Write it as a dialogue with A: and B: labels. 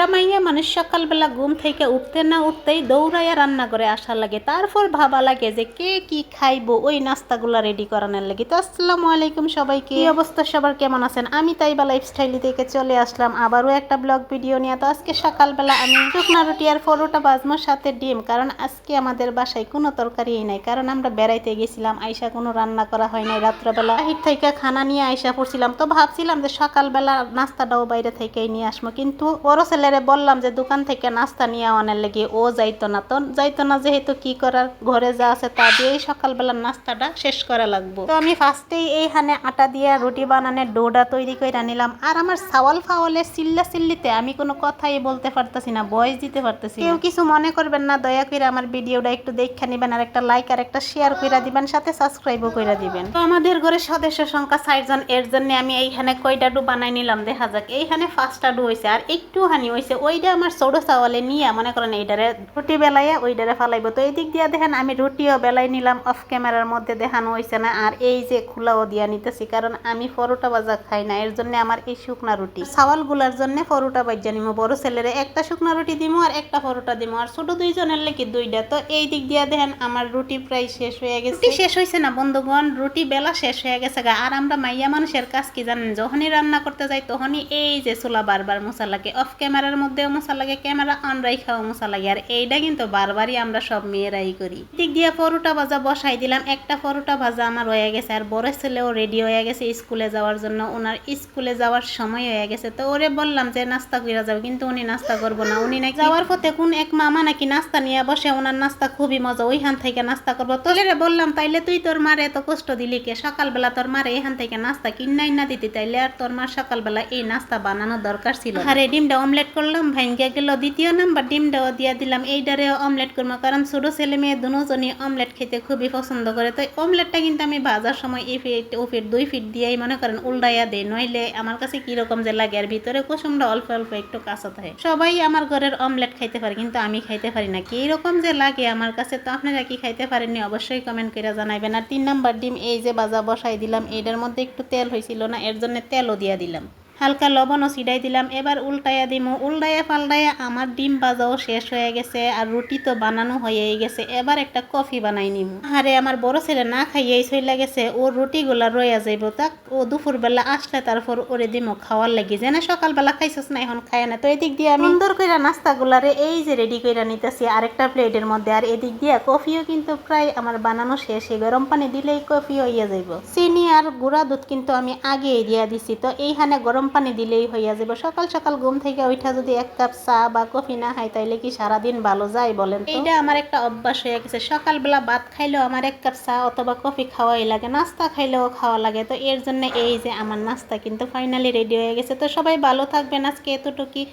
A: আমরা মাইয়া মানুষ সকালবেলা ঘুম থেকে উঠতে না উঠতেই দৌড়াইয়া রান্না করে আসা লাগে। তারপর ভাবা লাগে যে কে কি খাইবো, ওই নাস্তাগুলো রেডি করানোর লাগে। তো আসসালামু আলাইকুম সবাইকে। কি অবস্থা? সবার কেমন আছেন? আমি তাই তাইবা লাইফস্টাইল থেকে চলে আসলাম আবারও একটা ব্লগ ভিডিও নিয়ে। তো আজকে সকালবেলা আমি শুকনা রুটি আর পরোটা বাজমোর সাথে ডিম, কারণ আজকে আমাদের বাসায় কোনো তরকারি নাই। কারণ আমরা বেড়াইতে গেছিলাম, আইসা কোনো রান্না করা হয় নাই রাত্রবেলা। বাহির থেকে খানা নিয়ে আইসা পড়ছিলাম, তো ভাবছিলাম যে সকালবেলা নাস্তাটাও বাইরে থেকেই নিয়ে আসব। কিন্তু বড় ছেলেরে বললাম যে দোকান থেকে নাস্তা নিয়ে আনার লেগে ও যাইতো না। তো যাইতো না যেহেতু কি করার, ঘরে যা আছে তা দিয়েই সকালবেলার নাস্তাটা শেষ করা লাগবো। তো আমি ফার্স্টেই এইখানে আটা দিয়ে রুটি বানানোর ডোটা তৈরি করে নিলাম। আর আমার সাওয়াল ফাওয়ালের চিল্লা চিল্লিতে আমি কোনো কথাই বলতে পারতেছি না বয়স দিতে পারতেছি কেউ কিছু মনে করবেন না, দয়া করে আমার ভিডিওটা একটু দেখে নেবেন আর একটা লাইক আর একটা শেয়ার করে দিবেন, সাথে সাবস্ক্রাইবও করে দিবেন। তো আমাদের ঘরে সদস্য সংখ্যা জন এর জন্য আমি এইখানে কয়টা ডু বানাই নিলাম, দেখা যাক। এইখানে ফার্স্টটা ডু হয়েছে আর একটু হানি হয়েছে ওইটা আমার ছোট চাওয়ালে নিয়ে, মনে করেন এইটারে রুটি বেলাইয়া ওইটারে ফালাইবো। তো এই দিক দিয়ে দেখেন আমি রুটিও বেলাই নিলাম অফ ক্যামেরার মধ্যে দেখানো হয়েছে না, আর এই যে খোলাও দিয়া নিতেছি, কারণ আমি পরোটা বাজা খাই না, এর জন্য আমার এই শুকনা রুটি। চাওয়ালগুলার জন্য পরোটা বাজ্যা নিমো, বড় ছেলেরে একটা শুকনা রুটি দিমো আর একটা পরোটা দিমো, আর ছোট দুইজনের লেগে দুইটা তো এই দিক দিয়ে দেখেন আমার রুটি প্রায় শেষ হয়ে গেছে। শেষ হয়েছে না, বন্ধুগণ, রুটি বেলা শেষ হয়ে গেছে গা। আর আমরা মাইয়া মানুষের কাজ কি জানেন? যখনই রান্না করতে যাই, তখনই এই যে চুলা বারবার মশা লাগে। অফ ক্যামেরার মধ্যেও মশা লাগে, ক্যামেরা অন রাইখাও মশা লাগে। আর এইটা কিন্তু বারবারই আমরা সব মেয়েরাই করি। দিক দিয়ে পরোটা ভাজা বসাই দিলাম। একটা পরোটা ভাজা আমার হয়ে গেছে। আর বড় ছেলেও রেডি হয়ে গেছে স্কুলে যাওয়ার জন্য। ওনার স্কুলে যাওয়ার সময় হয়ে গেছে। তো ওরে বললাম যে, নাস্তা কইরা যাবে কিন্তু উনি নাস্তা করব না। উনি নাকি যাওয়ার পথে কোন এক মামা নাকি নাস্তা নিয়ে বসে, ওনার নাস্তা খুবই মজা। ওইখান থেকে নাস্তা করব। তো রে বললাম, তাইলে তুই তোর মারে এত কষ্ট দিলি কে? সকালবেলা তোর মারে এখান থেকে নাস্তা কিনাই না দিতি। তাইলে আর তোর মার সকালবেলা এই নাস্তা বানানো দরকার ছিল আরে ডিমটা অমলেট করলাম, ভাঙ্গিয়া গেল। দ্বিতীয় নাম্বার ডিমটাও দিয়া দিলাম। এইটারে অমলেট করব কারণ ছোট ছেলে মেয়ে দুজনই অমলেট খেতে খুবই পছন্দ করে। তো অমলেটটা কিন্তু আমি ভাজার সময় এই ফিট, ও ফিট, দুই ফিট দিয়েই মনে করেন উল্টাইয়া দেয় নইলে আমার কাছে কীরকম যে লাগে, আর ভিতরে কুসুমটা অল্প অল্প একটু কাঁচা থাকে। সবাই আমার ঘরের অমলেট খাইতে পারে, কিন্তু আমি খাইতে পারি না। কি রকম যে লাগে আমার কাছে, তো আপনারা কি খাইতে পারেননি অবশ্যই কমেন্ট করে জানাইবেন। আর তিন নাম্বার ডিম এই যে বাজা বসাই দিলাম এটার মধ্যে একটু তেল হয়েছিল না, এর জন্য তেলও দিয়া দিলাম। হালকা লবণও ছিটাই দিলাম। এবার উল্টাইয়া দিমু। উল্টাইয়া পাল্টাইয়া আমার ডিম ভাজাও শেষ হয়ে গেছে আর রুটি তো বানানো হয়েই গেছে। এবার একটা কফি বানাই নিমু। আরে আমার বড় ছেলে না খাইয়েই চইলা গেছে। ও রুটিগুলা রইয়া যাইব। তাক, ও দুপুরবেলা আসলে তারপর ওরে দিমু খাওয়ার লাগি। যে না সকালবেলা খাইছস না, এখন খায় না। তো এদিক দিয়ে আমি সুন্দর কইরা নাস্তাগুলারে এই যে রেডি কইরা নিতেছি আরেকটা প্লেটের মধ্যে। আর এদিক দিয়ে কফিও কিন্তু প্রায় আমার বানানো শেষ। এই গরম পানি দিলেই কফি হইয়া যাইব। চিনি আর গুঁড়া দুধ কিন্তু আমি আগেই দিয়া দিছি। তো এইখানে গরম পানি দিলেই হইয়া যাবে সকাল সকাল ঘুম থেকে ওইটা যদি এক কাপ চা বা কফি না খাই তাইলে কি সারাদিন ভালো যায় বলেন এইটা আমার একটা অভ্যাস হয়ে গেছে। সকালবেলা ভাত খাইলেও আমার এক কাপ চা অথবা কফি খাওয়াই লাগে, নাস্তা খাইলেও খাওয়া লাগে। তো এর জন্য এই যে আমার নাস্তা কিন্তু ফাইনালি রেডি হয়ে গেছে। তো সবাই ভালো থাকবেন। আজকে এতটুকুই।